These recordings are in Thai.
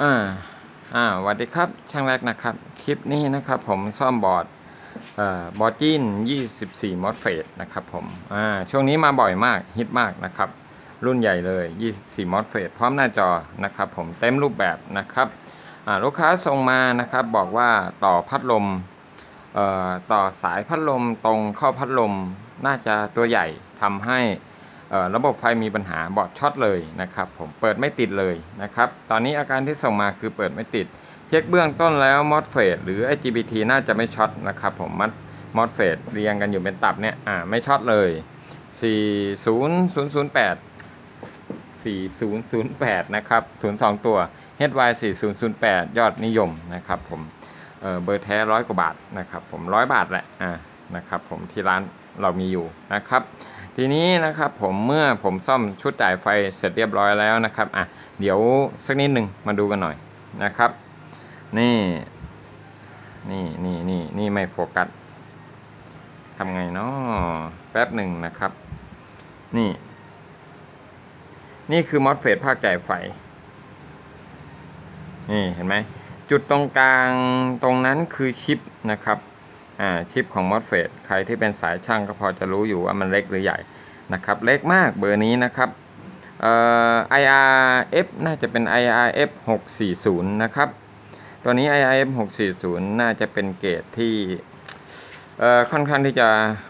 อ่าอ่าสวัสดีครับ ช่างแรกนะครับ คลิปนี้นะครับผมซ่อมบอร์ดเอ่อบอร์ดจีน24 มอสเฟตนะครับผมอ่าช่วงนี้มาบ่อยมากฮิตมากนะครับ รุ่นใหญ่เลย 24 มอสเฟตพร้อมหน้าจอนะครับผมเต็มรูปแบบนะครับอ่าลูกค้าส่งมานะครับบอกว่าต่อพัดลมเอ่อต่อสายพัดลมตรงเข้าพัดลมน่าจะตัวใหญ่ทำให้ ระบบไฟมีปัญหาบอดช็อตเลยนะครับผมเปิดไม่ติดเลยนะครับตอนนี้อาการที่ส่งมาคือเปิดไม่ติด เช็คเบื้องต้นแล้วมอสเฟดหรือ IGBT น่าจะไม่ช็อตนะครับผมมัดมอสเฟดเรียงกันอยู่เป็นตับเนี่ยอ่าไม่ช็อตเลย 40008 4008 นะครับ 02 ตัว HY 4008 ยอดนิยมนะครับผมเเบอร์แท้ร้อยกว่าบาทนะครับผมร้อยบาทแหละอ่านะครับผมที่ร้านเรามีอยู่นะครับ ทีนี้นะครับผมเมื่อผมซ่อมชุดจ่ายไฟเสร็จเรียบร้อยแล้วนะครับอะเดี๋ยวสักนิดหนึ่งมาดูกันหน่อยนะครับ นี่นี่นี่นี่นี่ไม่โฟกัสทำไงเนาะแป๊บหนึ่งนะครับ นี่ นี่คือมอสเฟตภาคจ่ายไฟ นี่เห็นไหมจุดตรงกลางตรงนั้นคือชิปนะครับ ชิปของมอสเฟตใครที่เป็นสายช่างก็พอจะรู้อยู่ว่ามันเล็กหรือใหญ่นะครับ เล็กมากเบอร์นี้นะครับเอ่อ IRF น่าจะเป็น IRF 640 นะครับ ตัวนี้ IRF 640 น่าจะเป็นเกรดที่เอ่อค่อนข้างที่จะ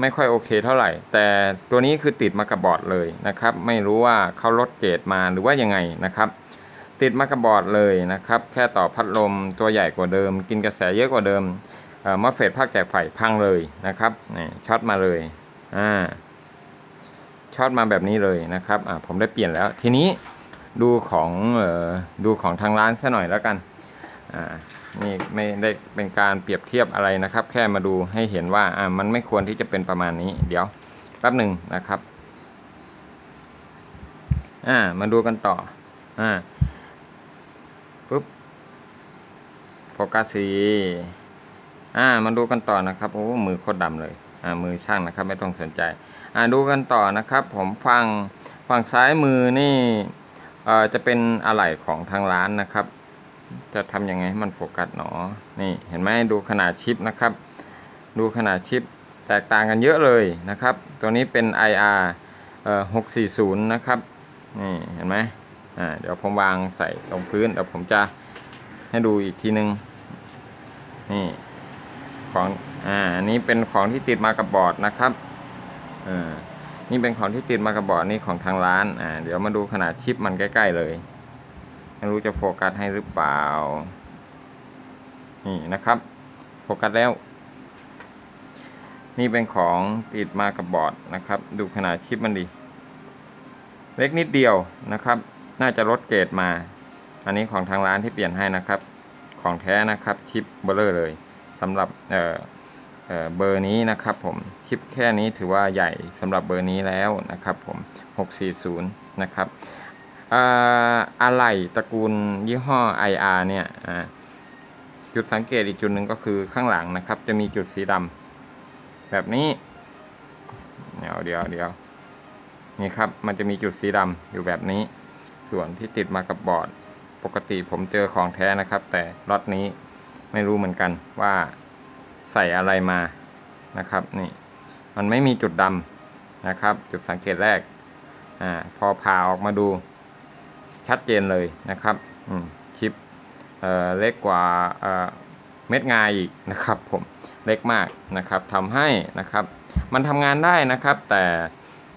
ไม่ค่อยโอเคเท่าไหร่ แต่ตัวนี้คือติดมากับบอร์ดเลยนะครับ ไม่รู้ว่าเขาลดเกรดมาหรือว่ายังไงนะครับ ติดมากับบอร์ดเลยนะครับ แค่ต่อพัดลมตัวใหญ่กว่าเดิม กินกระแสเยอะกว่าเดิม มอสเฟตภาคแจกไฟพังเลยนะครับนี่ช็อตมาเลยอ่าช็อตมาแบบนี้เลยนะครับอ่าผมได้เปลี่ยนแล้ว ทีนี้ดูของเอ่อดูของทางร้านซะหน่อยแล้วกันอ่านี่ไม่ได้เป็นการเปรียบเทียบอะไรนะครับ แค่มาดูให้เห็นว่าอ่ามันไม่ควรที่จะเป็นประมาณนี้ เดี๋ยวแป๊บหนึ่งนะครับอ่ามาดูกันต่ออ่าปุ๊บโฟกัสสี อ่ามาดูกันต่อนะครับโอ้มือโคตรดำเลยอ่ามือช่างนะครับไม่ต้องสนใจอ่าดูกันต่อนะครับ ผมฟังฝั่งซ้ายมือนี่เอ่อจะเป็นอะไหล่ของทางร้านนะครับ จะทำยังไงให้มันโฟกัสหนอนี่เห็นไหมดูขนาดชิปนะครับ ดูขนาดชิปแตกต่างกันเยอะเลยนะครับ ตัวนี้เป็น IR เอ่อ640 นะครับนี่เห็นไหมอ่าเดี๋ยวผมวางใส่ตรงพื้นเดี๋ยวผมจะให้ดูอีกทีนึงนี่ ของอ่าอันนี้เป็นของที่ติดมากับบอร์ดนะครับอ่านี่เป็นของที่ติดมากับบอร์ดนี่ของทางร้านอ่าเดี๋ยวมาดูขนาดชิปมันใกล้ ๆ เลยไม่รู้จะโฟกัสให้หรือเปล่า นี่นะครับ โฟกัสแล้ว นี่เป็นของติดมากับบอร์ดนะครับ ดูขนาดชิปมันดี เล็กนิดเดียวนะครับ น่าจะลดเกรดมา อันนี้ของทางร้านที่เปลี่ยนให้นะครับ ของแท้นะครับ ชิปเบลเลอร์เลย สำหรับเออเเบอร์นี้นะครับผมชิปแค่นี้ถือว่าใหญ่สำหรับเบอร์นี้แล้วนะครับผม 640 นะครับออะไหล่ตระกูลยี่ห้อ IR เนี่ยจุดสังเกตอีกจุดหนึ่งก็คือข้างหลังนะครับ จะมีจุดสีดำแบบนี้ เดี๋ยวเดี๋ยวเดี๋ยวนี่ครับ มันจะมีจุดสีดำอยู่แบบนี้ ส่วนที่ติดมากับบอร์ด ปกติผมเจอของแท้นะครับ แต่ล็อตนี้ ไม่รู้เหมือนกันว่าใส่อะไรมานะครับนี่มันไม่มีจุดดำนะครับ จุดสังเกตแรกอ่าพอผ่าออกมาดูชัดเจนเลยนะครับชิปเอ่อเล็กกว่าเอ่อเม็ดงายอีกนะครับผมเล็กมากนะครับทำให้นะครับ มันทำงานได้นะครับแต่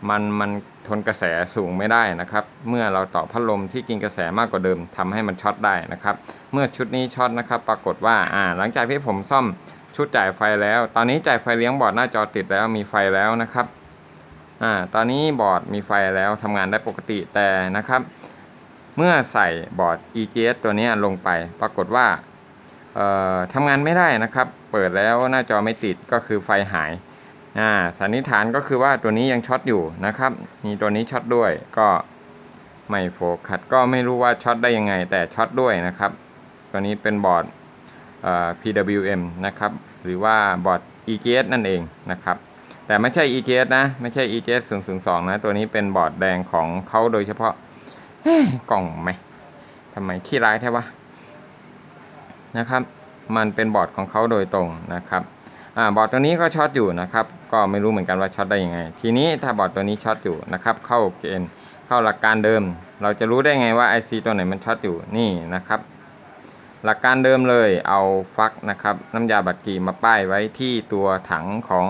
มันมันทนกระแสสูงไม่ได้นะครับ เมื่อเราต่อพัดลมที่กินกระแสมากกว่าเดิมทำให้มันช็อตได้นะครับ เมื่อชุดนี้ช็อตนะครับ ปรากฏว่าอ่า หลังจากที่ผมซ่อมชุดจ่ายไฟแล้ว ตอนนี้จ่ายไฟเลี้ยงบอร์ดหน้าจอติดแล้วมีไฟแล้วนะครับอ่าตอนนี้บอร์ดมีไฟแล้วทำงานได้ปกติแต่นะครับ เมื่อใส่บอร์ด EGS ตัวนี้ลงไป ปรากฏว่าเอ่อทำงานไม่ได้นะครับ เปิดแล้วหน้าจอไม่ติดก็คือไฟหาย อ่าสันนิษฐานก็คือว่าตัวนี้ยังช็อตอยู่นะครับ มีตัวนี้ช็อตด้วยก็ไม่โฟกัสก็ไม่รู้ว่าช็อตได้ยังไง แต่ช็อตด้วยนะครับ ตัวนี้เป็นบอร์ดเอ่อ PWM นะครับ หรือว่าบอร์ด EGS นั่นเองนะครับ แต่ไม่ใช่ EGS นะ ไม่ใช่ EGS 002 นะ ตัวนี้เป็นบอร์ดแดงของเขาโดยเฉพาะกล่องไหมทำไมขี้ร้ายแท้วะนะครับ มันเป็นบอร์ดของเขาโดยตรงนะครับ อ่าบอร์ดตัวนี้ก็ช็อตอยู่นะครับ ก็ไม่รู้เหมือนกันว่าช็อตได้ยังไง ทีนี้ถ้าบอร์ดตัวนี้ช็อตอยู่นะครับ เข้าเกณฑ์เข้าหลักการเดิม เราจะรู้ได้ไงว่า IC ตัวไหนมันช็อตอยู่นี่นะครับ หลักการเดิมเลยเอาฟักนะครับน้ำยาบัตรกีมาป้ายไว้ที่ตัวถังของ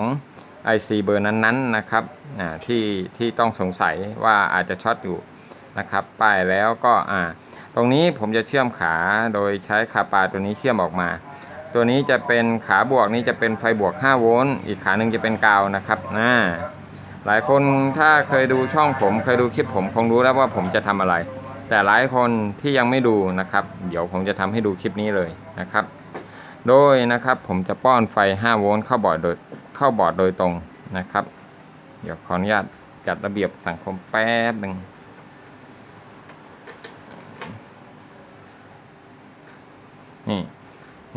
IC เบอร์นั้นๆนะครับอ่าที่ที่ต้องสงสัยว่าอาจจะช็อตอยู่นะครับป้ายแล้วก็อ่าตรงนี้ผมจะเชื่อมขาโดยใช้คาปาตัวนี้เชื่อมออกมา ตัวนี้จะเป็นขาบวกนี้จะเป็นไฟบวก 5 โวลต์อีกขาหนึ่งจะเป็นกาวนะครับอ่าหลายคนถ้าเคยดูช่องผมเคยดูคลิปผมคงรู้แล้วว่าผมจะทำอะไร แต่หลายคนที่ยังไม่ดูนะครับ เดี๋ยวผมจะทำให้ดูคลิปนี้เลยนะครับ โดยนะครับผมจะป้อนไฟ 5 โวลต์เข้าบอร์ดโดยเข้าบอร์ดโดยตรงนะครับ เดี๋ยวขออนุญาตจัดระเบียบสังคมแป๊บหนึ่งนี่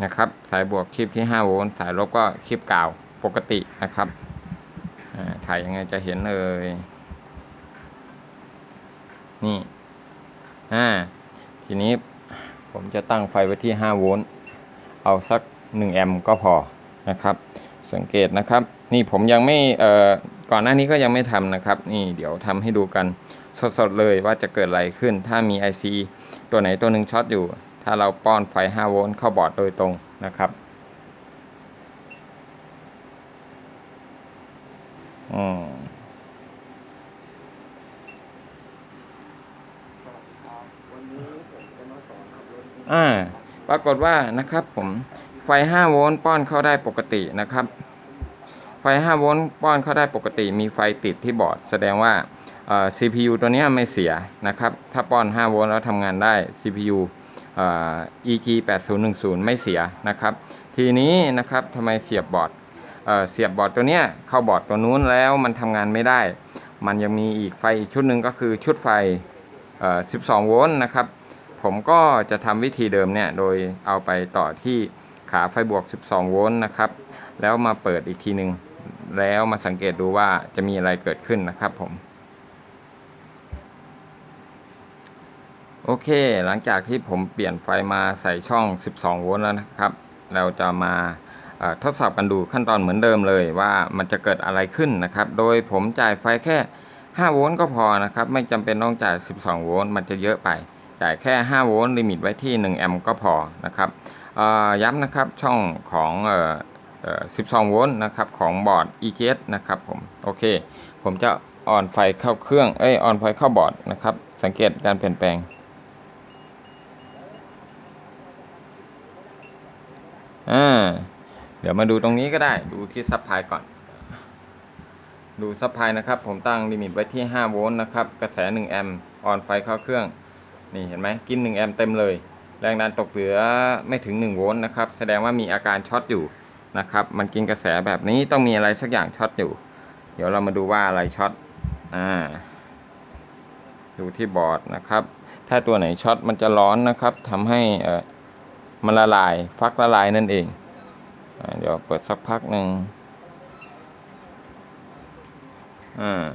นะครับ สายบวกคลิปที่ 5 โวลต์สายลบก็คลิปกาวปกตินะครับถ่ายยังไงจะเห็นเลยนี่อ่าทีนี้ผมจะตั้งไฟไว้ที่ 5 โวลต์เอาสัก 1 แอมป์ก็พอนะครับ สังเกตนะครับ นี่ผมยังไม่เอ่อก่อนหน้านี้ก็ยังไม่ทำนะครับ นี่เดี๋ยวทำให้ดูกันสดๆเลยว่าจะเกิดอะไรขึ้น ถ้ามี IC ตัวไหนตัวหนึ่งช็อตอยู่ ถ้าเราป้อนไฟ 5 โวลต์เข้าบอร์ดโดยตรงนะครับอืมอ่า ปรากฏว่านะครับผมไฟ 5 โวลต์ป้อนเข้าได้ปกตินะครับ ไฟ 5 โวลต์ป้อนเข้าได้ปกติ มีไฟติดที่บอร์ด แสดงว่าเอ่อ CPU ตัวนี้ไม่เสียนะครับ ถ้าป้อน 5 โวลต์แล้วทำงานได้ CPU EG 8010ไม่เสียนะครับ ทีนี้นะครับทำไมเสียบบอร์ดเเสียบบอร์ดตัวเนี้ยเข้าบอร์ดตัวนู้นแล้วมันทำงานไม่ได้ มันยังมีอีกไฟอีกชุดหนึ่งก็คือชุดไฟ 12 โวลต์นะครับ ผมก็จะทำวิธีเดิมเนี่ยโดยเอาไปต่อที่ขาไฟบวก 12 โวลต์นะครับ แล้วมาเปิดอีกทีหนึ่งแล้วมาสังเกตดูว่าจะมีอะไรเกิดขึ้นนะครับผม โอเค หลังจากที่ผมเปลี่ยนไฟมาใส่ช่อง 12 โวลต์แล้วนะครับ เราจะมาทดสอบกันดูขั้นตอนเหมือนเดิมเลยว่ามันจะเกิดอะไรขึ้นนะครับ โดยผมจ่ายไฟแค่ 5 โวลต์ก็พอนะครับ ไม่จำเป็นต้องจ่าย 12 โวลต์มันจะเยอะไป จ่ายแค่ 5 โวลต์ลิมิตไว้ที่ 1 แอมป์ก็พอนะครับย้ำนะครับช่องของออเอ่อ12 โวลต์นะครับของบอร์ด EGS นะครับผมโอเค ผมจะออนไฟเข้าเครื่องเอ้ยออนไฟเข้าบอร์ดนะครับสังเกตการเปลี่ยนแปลง อ่าเดี๋ยวมาดูตรงนี้ก็ได้ ดูที่ซับพลายก่อน ดูซับพลายนะครับ ผมตั้งลิมิตไว้ที่ 5 โวลต์นะครับ กระแส 1 แอมป์ออนไฟเข้าเครื่อง นี่เห็นไหมกิน 1 แอมป์เต็มเลย แรงดันตกเหลือไม่ถึง 1 โวลต์นะครับ แสดงว่ามีอาการช็อตอยู่นะครับ มันกินกระแสแบบนี้ต้องมีอะไรสักอย่างช็อตอยู่ เดี๋ยวเรามาดูว่าอะไรช็อต อ่า ดูที่บอร์ดนะครับ ถ้าตัวไหนช็อตมันจะร้อนนะครับทำให้ มันละลายฟักละลายนั่นเองเดี๋ยวเปิดสักพักหนึ่งอ่า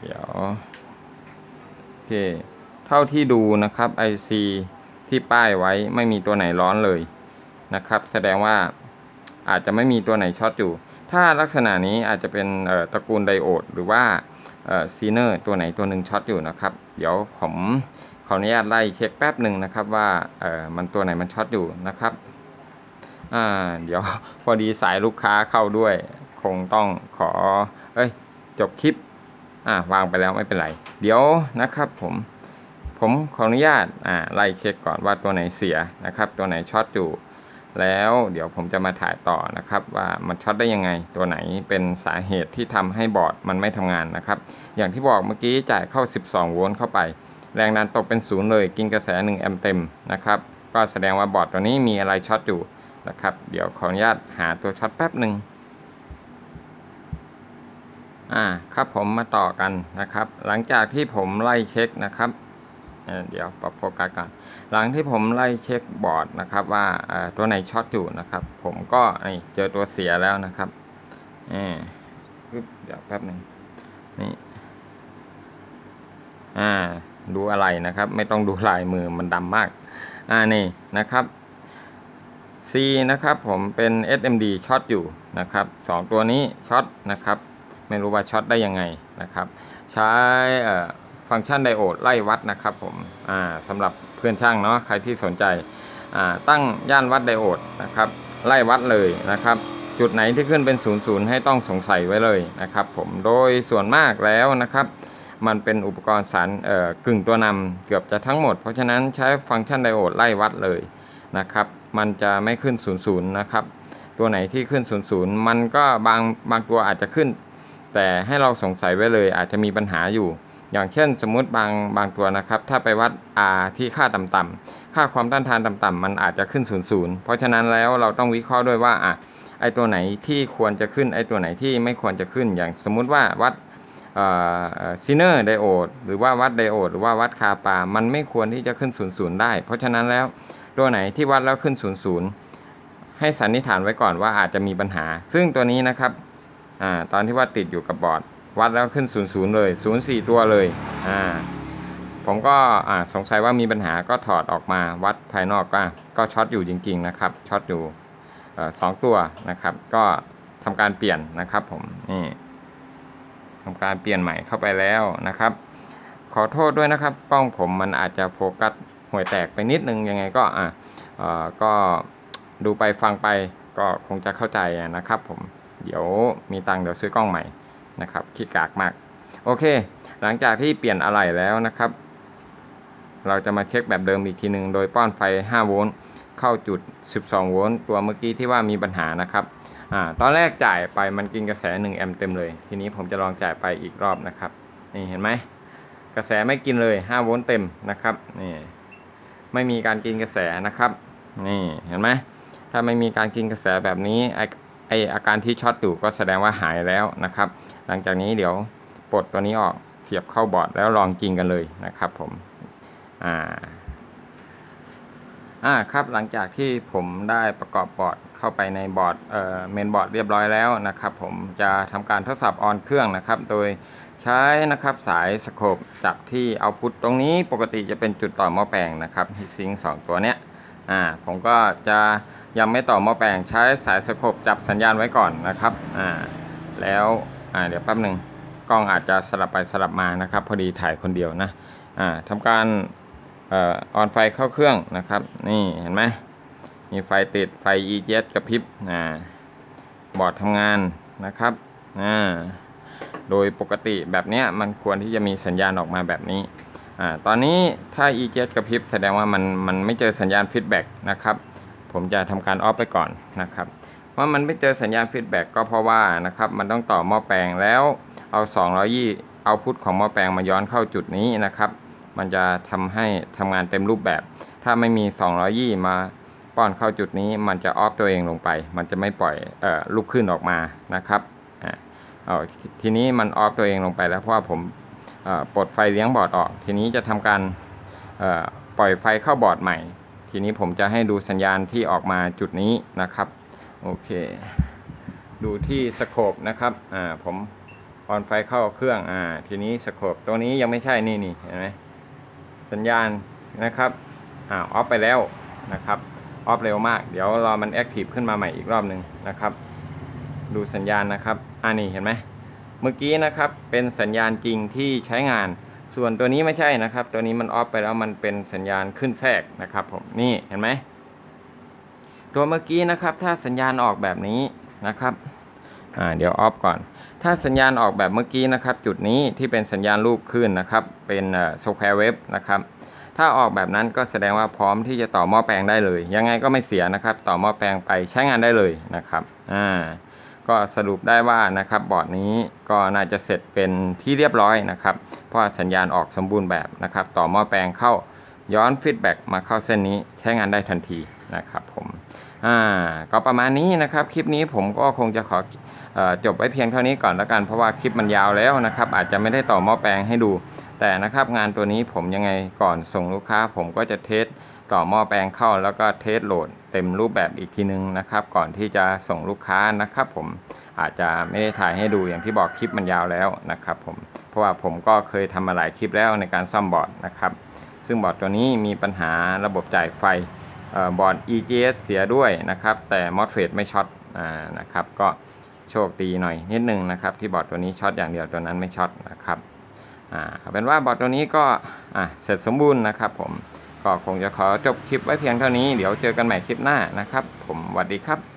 เดี๋ยวโอเค เท่าที่ดูนะครับ IC ที่ป้ายไว้ไม่มีตัวไหนร้อนเลยนะครับ แสดงว่าอาจจะไม่มีตัวไหนช็อตอยู่ ถ้าลักษณะนี้อาจจะเป็นตระกูลไดโอด หรือว่าซีเนอร์ตัวไหนตัวหนึ่งช็อตอยู่นะครับ เดี๋ยวผม ขออนุญาตไล่เช็คแป๊บหนึ่งนะครับว่าเออมันตัวไหนมันช็อตอยู่นะครับอ่าเดี๋ยวพอดีสายลูกค้าเข้าด้วย คงต้องขอ เอ้ย จบคลิปอ่าวางไปแล้วไม่เป็นไร เดี๋ยวนะครับผมผมขออนุญาตอ่าไล่เช็คก่อนว่าตัวไหนเสียนะครับ ตัวไหนช็อตอยู่ แล้วเดี๋ยวผมจะมาถ่ายต่อนะครับ ว่ามันช็อตได้ยังไง ตัวไหนเป็นสาเหตุที่ทำให้บอร์ดมันไม่ทำงานนะครับ อย่างที่บอกเมื่อกี้จ่ายเข้า 12 โวลต์เข้าไป แรงดันตกเป็นศูนย์เลย กินกระแส 1 แอมป์เต็มนะครับ ก็แสดงว่าบอร์ดตัวนี้มีอะไรช็อตอยู่นะครับ เดี๋ยวขออนุญาตหาตัวช็อตแป๊บหนึ่งอ่าครับผมมาต่อกันนะครับ หลังจากที่ผมไล่เช็คนะครับเออเดี๋ยวปรับโฟกัสก่อนหลังที่ผมไล่เช็คบอร์ดนะครับว่าเออตัวไหนช็อตอยู่นะครับ ผมก็เจอตัวเสียแล้วนะครับเอ่าปึ๊บเดี๋ยวแป๊บหนึ่งนี่อ่า ดูอะไรนะครับ ไม่ต้องดูลายมือมันดำมาก อ่านี่นะครับ C นะครับผมเป็น SMD ช็อตอยู่นะครับสองตัวนี้ช็อตนะครับ ไม่รู้ว่าช็อตได้ยังไงนะครับ ใช้เอ่อฟังก์ชันไดโอดไล่วัดนะครับผมอ่าสำหรับเพื่อนช่างเนาะใครที่สนใจอ่าตั้งย่านวัดไดโอดนะครับไล่วัดเลยนะครับ จุดไหนที่ขึ้นเป็น 0 0 ให้ต้องสงสัยไว้เลยนะครับ ผมโดยส่วนมากแล้วนะครับ มันเป็นอุปกรณ์สารเอ่อกึ่งตัวนำเกือบจะทั้งหมด เพราะฉะนั้นใช้ฟังก์ชันไดโอดไล่วัดเลยนะครับ มันจะไม่ขึ้น 0 0 นะครับ ตัวไหนที่ขึ้น 0 0 มันก็บางบางตัวอาจจะขึ้น แต่ให้เราสงสัยไว้เลยอาจจะมีปัญหาอยู่ อย่างเช่นสมมุติบางบางตัวนะครับ ถ้าไปวัด R ที่ค่าต่ำๆค่าความต้านทานต่ำๆมันอาจจะขึ้น 0 0 เพราะฉะนั้นแล้วเราต้องวิเคราะห์ด้วยว่าอะไอตัวไหนที่ควรจะขึ้นไอตัวไหนที่ไม่ควรจะขึ้นอย่างสมมุติว่าวัด ซีเนอร์ไดโอดหรือว่าวัดไดโอดหรือว่าวัดคาปา มันไม่ควรที่จะขึ้น 0 0 ได้ เพราะฉะนั้นแล้วตัวไหนที่วัดแล้วขึ้น 0 0 ให้สันนิษฐานไว้ก่อนว่าอาจจะมีปัญหา ซึ่งตัวนี้นะครับอตอนที่ว่าติดอยู่กับบอร์ดวัดแล้วขึ้น 0 0 เลย 0 4 ตัวเลยอ่าผมก็สงสัยว่ามีปัญหาก็ถอดออกมาวัดภายนอกก็ก็ช็อตอยู่จริง ๆ นะครับช็อตอยู่อสองตัวนะครับ ก็ทำการเปลี่ยนนะครับผมนี่ ทำการเปลี่ยนใหม่เข้าไปแล้วนะครับ ขอโทษด้วยนะครับกล้องผมมันอาจจะโฟกัสห่วยแตกไปนิดนึงยังไงก็อะก็ดูไปฟังไปก็คงจะเข้าใจนะครับ ผมเดี๋ยวมีตังค์เดี๋ยวซื้อกล้องใหม่นะครับขี้กากมาก โอเค หลังจากที่เปลี่ยนอะไหล่แล้วนะครับ เราจะมาเช็คแบบเดิมอีกทีหนึ่งโดยป้อนไฟ 5 โวลต์เข้าจุด 12 โวลต์ตัวเมื่อกี้ที่ว่ามีปัญหานะครับ อ่าตอนแรกจ่ายไปมันกินกระแส1แอมป์เต็มเลย ทีนี้ผมจะลองจ่ายไปอีกรอบนะครับ นี่เห็นไหมกระแสไม่กินเลย5โวลต์เต็มนะครับนี่ไม่มีการกินกระแสนะครับ นี่เห็นไหมถ้าไม่มีการกินกระแสแบบนี้ไอไออาการที่ช็อตอยู่ก็แสดงว่าหายแล้วนะครับ หลังจากนี้เดี๋ยวปลดตัวนี้ออกเสียบเข้าบอร์ดแล้วลองจริงกันเลยนะครับผมอ่า อ่าครับหลังจากที่ผมได้ประกอบบอร์ดเข้าไปในบอร์ดเอ่อเมนบอร์ดเรียบร้อยแล้วนะครับ ผมจะทำการทดสอบออนเครื่องนะครับ โดยใช้นะครับสายสโคปจับที่เอาพุตตรงนี้ปกติจะเป็นจุดต่อหม้อแปลงนะครับฮิซิงสองตัวเนี้ยอ่าผมก็จะยังไม่ต่อหม้อแปลงใช้สายสโคปจับสัญญาณไว้ก่อนนะครับอ่าแล้วอ่าเดี๋ยวแป๊บหนึ่งกล้องอาจจะสลับไปสลับมานะครับ พอดีถ่ายคนเดียวนะอ่าทำการ ออนไฟเข้าเครื่องนะครับ นี่เห็นไหมมีไฟติดไฟ EGS กระพริบอ่าบอร์ดทำงานนะครับอ่าโดยปกติแบบนี้มันควรที่จะมีสัญญาณออกมาแบบนี้อ่าตอนนี้ถ้า EGS กระพริบแสดงว่ามันมันไม่เจอสัญญาณฟีดแบ็กนะครับผมจะทำการออฟไปก่อนนะครับว่ามันไม่เจอสัญญาณฟีดแบ็กก็เพราะว่านะครับมันต้องต่อหม้อแปลงแล้วเอา220เอาพุทของหม้อแปลงมาย้อนเข้าจุดนี้นะครับ มันจะทำให้ทำงานเต็มรูปแบบ ถ้าไม่มี220มาป้อนเข้าจุดนี้ มันจะออฟตัวเองลงไป มันจะไม่ปล่อยเอ่อลุกขึ้นออกมานะครับอ่าเอทีนี้มันออฟตัวเองลงไปแล้วเพราะว่าผมเอ่อปลดไฟเลี้ยงบอร์ดออก ทีนี้จะทำการเอ่อปล่อยไฟเข้าบอร์ดใหม่ ทีนี้ผมจะให้ดูสัญญาณที่ออกมาจุดนี้นะครับโอเค ดูที่สโคปนะครับอ่าผมออนไฟเข้าเครื่องอ่าทีนี้สโคปตัวนี้ยังไม่ใช่นี่นี่เห็นไหม สัญญาณนะครับอ่าออฟไปแล้วนะครับออฟเร็วมาก เดี๋ยวรอมันแอคทีฟขึ้นมาใหม่อีกรอบหนึ่งนะครับ ดูสัญญาณนะครับอ่านี่เห็นไหมเมื่อกี้นะครับเป็นสัญญาณจริงที่ใช้งาน ส่วนตัวนี้ไม่ใช่นะครับ ตัวนี้มันออฟไปแล้วมันเป็นสัญญาณขึ้นแทรกนะครับผมนี่เห็นไหมตัวเมื่อกี้นะครับถ้าสัญญาณออกแบบนี้นะครับ อ่าเดี๋ยวออฟก่อน ถ้าสัญญาณออกแบบเมื่อกี้นะครับ จุดนี้ที่เป็นสัญญาณรูปขึ้นนะครับ เป็นโซแควร์เว็บนะครับ ถ้าออกแบบนั้นก็แสดงว่าพร้อมที่จะต่อหม้อแปลงได้เลย ยังไงก็ไม่เสียนะครับ ต่อหม้อแปลงไปใช้งานได้เลยนะครับอ่าก็สรุปได้ว่านะครับบอร์ดนี้ก็น่าจะเสร็จเป็นที่เรียบร้อยนะครับ เพราะสัญญาณออกสมบูรณ์แบบนะครับ ต่อหม้อแปลงเข้าย้อนฟีดแบ็กมาเข้าเส้นนี้ใช้งานได้ทันทีนะครับผม อ่าก็ประมาณนี้นะครับ คลิปนี้ผมก็คงจะขออจบไว้เพียงเท่านี้ก่อนแล้วกันเพราะว่าคลิปมันยาวแล้วนะครับ อาจจะไม่ได้ต่อหม้อแปลงให้ดู แต่นะครับงานตัวนี้ผมยังไงก่อนส่งลูกค้า ผมก็จะเทสต่อหม้อแปลงเข้าแล้วก็เทสโหลดเต็มรูปแบบอีกทีนึงนะครับ ก่อนที่จะส่งลูกค้านะครับ ผมอาจจะไม่ได้ถ่ายให้ดูอย่างที่บอกคลิปมันยาวแล้วนะครับ ผมเพราะว่าผมก็เคยทำมาหลายคลิปแล้วในการซ่อมบอร์ดนะครับ ซึ่งบอร์ดตัวนี้มีปัญหาระบบจ่ายไฟ บอร์ด EGS เสียด้วยนะครับ แต่ MOSFET ไม่ช็อตนะครับ ก็โชคดีหน่อยนิดนึงนะครับ ที่บอร์ดตัวนี้ช็อตอย่างเดียวตัวนั้นไม่ช็อตนะครับอ่าเอาเป็นว่าบอร์ดตัวนี้ก็อะเสร็จสมบูรณ์นะครับ ผมก็คงจะขอจบคลิปไว้เพียงเท่านี้ เดี๋ยวเจอกันใหม่คลิปหน้านะครับ ผมสวัสดีครับ